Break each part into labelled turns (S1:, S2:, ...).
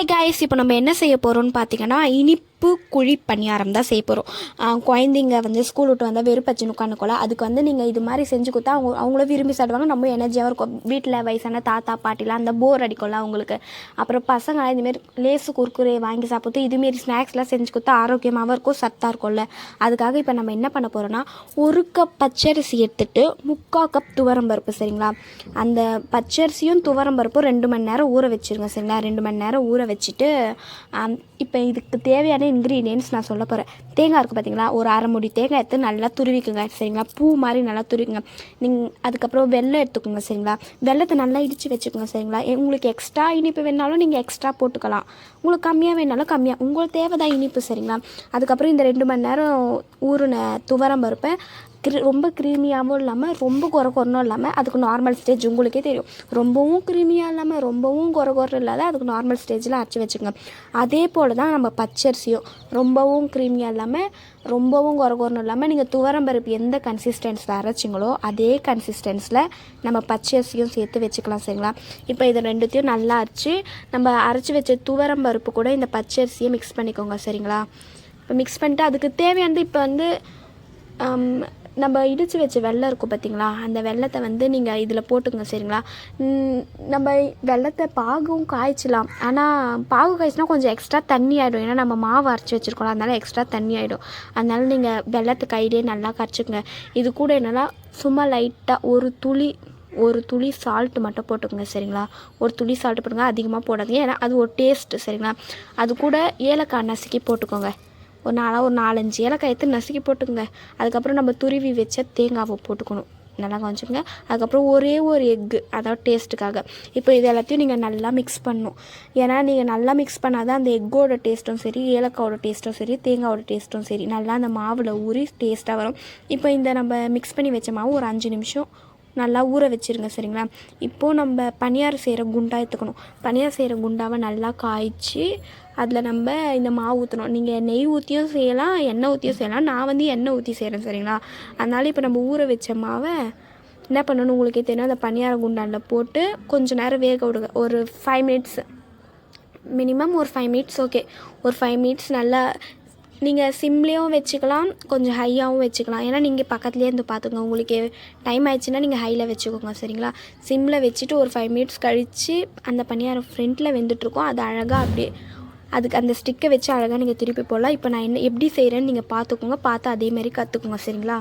S1: Hi guys இப்போ நம்ம என்ன செய்ய போகிறோம்னு பார்த்தீங்கன்னா இனிப்பு குழி பணியாரம் தான் செய்ய போகிறோம் குழந்தைங்க வந்து ஸ்கூல் விட்டு வந்தால் வெறுப்பச்சின்னு உட்காந்துக்கோல அதுக்கு வந்து நீங்கள் இது மாதிரி செஞ்சு கொடுத்தா அவங்க அவங்களும் விரும்பி சாப்பிடுவாங்க. நம்ம எனர்ஜியாகவும் இருக்கும். வீட்டில் வயசான தாத்தா பாட்டிலாம் அந்த போர் அடிக்கும்ல அவங்களுக்கு. அப்புறம் பசங்களாம் இதுமாரி லேசு குறுக்குறே வாங்கி சாப்பிட்டு இதுமாரி ஸ்நாக்ஸ்லாம் செஞ்சு கொடுத்தா ஆரோக்கியமாகவும் இருக்கும் சத்தாக இருக்கும்ல. அதுக்காக இப்போ நம்ம என்ன பண்ண போகிறோம்னா ஒரு கப் பச்சரிசி எடுத்துட்டு முக்கால் கப் துவரம் பருப்பு சரிங்களா? அந்த பச்சரிசியும் துவரம் பருப்பும் ரெண்டு மணி நேரம் ஊற வச்சிருங்க சரிங்களா? ரெண்டு மணி நேரம் ஊற வச்சுட்டு இப்போ இதுக்கு தேவையான இன்க்ரீடியன்ஸ் நான் சொல்ல போகிறேன் தேங்காய் இருக்குது பார்த்தீங்களா ஒரு அரை முடி தேங்காய் எடுத்து நல்லா துருவிக்குங்க சரிங்களா? பூ மாதிரி நல்லா துருவிக்குங்க. நீங்கள் அதுக்கப்புறம் வெல்லம் எடுத்துக்கோங்க சரிங்களா? வெல்லத்தை நல்லா இடித்து வச்சுக்கோங்க சரிங்களா? உங்களுக்கு எக்ஸ்ட்ரா இனிப்பு வேணாலும் நீங்கள் எக்ஸ்ட்ரா போட்டுக்கலாம். உங்களுக்கு கம்மியாக வேணாலும் கம்மியாக உங்களுக்கு தேவை தான் இனிப்பு சரிங்களா? அதுக்கப்புறம் இந்த ரெண்டு மணி நேரம் ஊறின துவரம் பருப்பை க்ரி ரொம்ப க்ரீமியாகவும் இல்லாமல் ரொம்ப குறை குறனும் இல்லாமல் அதுக்கு நார்மல் ஸ்டேஜ் உங்களுக்கே தெரியும். ரொம்பவும் க்ரீமியாக இல்லாமல் ரொம்பவும் குறை குறை இல்லாத அதுக்கு நார்மல் ஸ்டேஜில் அரைச்சி வச்சுங்க அதே போல் தான் நம்ம பச்சரிசியும் ரொம்பவும் க்ரீமியாக இல்லாமல் ரொம்பவும் குறை குறனும் இல்லாமல் நீங்கள் துவரம் பருப்பு எந்த கன்சிஸ்டன்ஸில் அரைச்சிங்களோ அதே கன்சிஸ்டன்ஸில் நம்ம பச்சரிசியும் சேர்த்து வச்சுக்கலாம் சரிங்களா? இப்போ இதை ரெண்டுத்தையும் நல்லா அரைச்சி நம்ம அரைச்சி வச்ச துவரம் பருப்பு கூட இந்த பச்சரிசியை மிக்ஸ் பண்ணிக்கோங்க சரிங்களா? இப்போ மிக்ஸ் பண்ணிட்டு அதுக்கு தேவையானது இப்போ வந்து நம்ம இடித்து வச்ச வெள்ளம் இருக்கும் பார்த்தீங்களா அந்த வெல்லத்தை வந்து நீங்கள் இதில் போட்டுங்க சரிங்களா? நம்ம வெல்லத்தை பாகும் காய்ச்சலாம். ஆனால் பாகு காய்ச்சினா கொஞ்சம் எக்ஸ்ட்ரா தண்ணி ஆகிடும் ஏன்னா நம்ம மாவு அரைச்சி வச்சுருக்கோம் அதனால எக்ஸ்ட்ரா தண்ணி ஆகிடும் அதனால நீங்கள் வெள்ளத்தை கையிலே நல்லா கரைச்சிக்கோங்க. இது கூட என்னென்னா சும்மா லைட்டாக ஒரு துளி ஒரு துளி சால்ட் மட்டும் போட்டுக்கோங்க சரிங்களா? ஒரு துளி சால்ட் போட்டுங்க அதிகமாக போடாதீங்க. ஏன்னா அது ஒரு டேஸ்ட்டு சரிங்களா? அது கூட ஏலக்காய் நசுக்கி போட்டுக்கோங்க. ஒரு நாளாக ஒரு நாலஞ்சு ஏலக்காய் எடுத்து நசுக்கி போட்டுக்கோங்க. அதுக்கப்புறம் நம்ம துருவி வச்ச தேங்காவை போட்டுக்கணும். நல்லா காமிச்சுக்கோங்க அதுக்கப்புறம் ஒரே ஒரு எக்கு. அதாவது டேஸ்ட்டுக்காக இப்போ இது எல்லாத்தையும் நீங்கள் நல்லா மிக்ஸ் பண்ணணும். ஏன்னா நீங்கள் நல்லா மிக்ஸ் பண்ணால் தான் அந்த எக்கோட டேஸ்ட்டும் சரி ஏலக்காவோட டேஸ்ட்டும் சரி தேங்காவோட டேஸ்ட்டும் சரி. நல்லா அந்த மாவில் ஊறி டேஸ்ட்டாக வரும். இப்போ இந்த நம்ம மிக்ஸ் பண்ணி வச்ச மாவு ஒரு அஞ்சு நிமிஷம் நல்லா ஊற வச்சிருங்க சரிங்களா? இப்போது நம்ம பனியார் செய்கிற குண்டா எடுத்துக்கணும். பனியார் செய்கிற குண்டாவை நல்லா காய்ச்சி அதில் நம்ம இந்த மாவு ஊற்றணும் நீங்கள் நெய் ஊற்றியும் செய்யலாம் எண்ணெய் ஊற்றியும் செய்யலாம். நான் வந்து எண்ணெய் ஊற்றி செய்கிறேன் சரிங்களா? அதனால் இப்போ நம்ம ஊற வச்ச மாவை என்ன பண்ணணும்? உங்களுக்கே தெரியும். அந்த பனியார குண்டானில் போட்டு கொஞ்சம் நேரம் வேக விடுங்க. ஒரு ஃபைவ் மினிட்ஸ் மினிமம் ஒரு ஃபைவ் மினிட்ஸ் ஓகே ஒரு ஃபைவ் மினிட்ஸ் நல்லா நீங்கள் சிம்லேயும் வச்சுக்கலாம் கொஞ்சம் ஹையாகவும் வச்சுக்கலாம். ஏன்னா நீங்கள் பக்கத்துலேயே இருந்து பார்த்துங்க உங்களுக்கு டைம் ஆயிடுச்சுன்னா நீங்கள் ஹையில் வச்சுக்கோங்க சரிங்களா? சிம்மில் வச்சுட்டு ஒரு ஃபைவ் மினிட்ஸ் கழித்து அந்த பணியாரம் ஃப்ரண்ட்டில் வெந்துட்டுருக்கோம் அது அழகாக அப்படியே அதுக்கு அந்த ஸ்டிக்கை வச்சு அழகாக நீங்கள் திருப்பி போடலாம். இப்போ நான் என்ன எப்படி செய்கிறேன்னு நீங்கள் பார்த்துக்கோங்க. பார்த்து அதேமாரி கற்றுக்கோங்க சரிங்களா?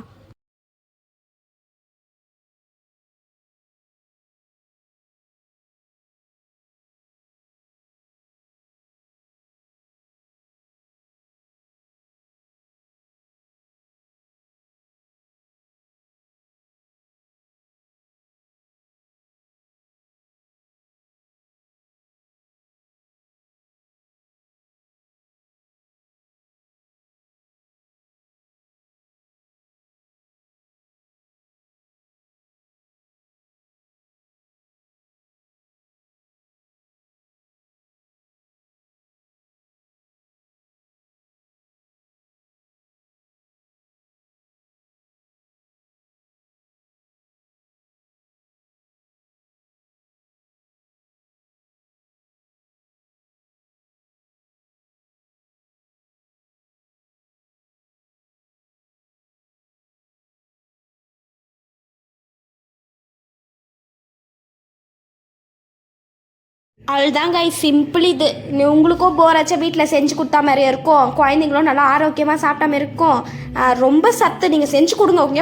S1: அதுதான் கை சிம்பிள் இது. உங்களுக்கும் போராச்சும் வீட்டில் செஞ்சு கொடுத்தா மாதிரி இருக்கும். குழந்தைங்களும் நல்லா ஆரோக்கியமாக சாப்பிட்டா மாதிரி இருக்கும். ரொம்ப சத்து. நீங்கள் செஞ்சு கொடுங்க ஓகே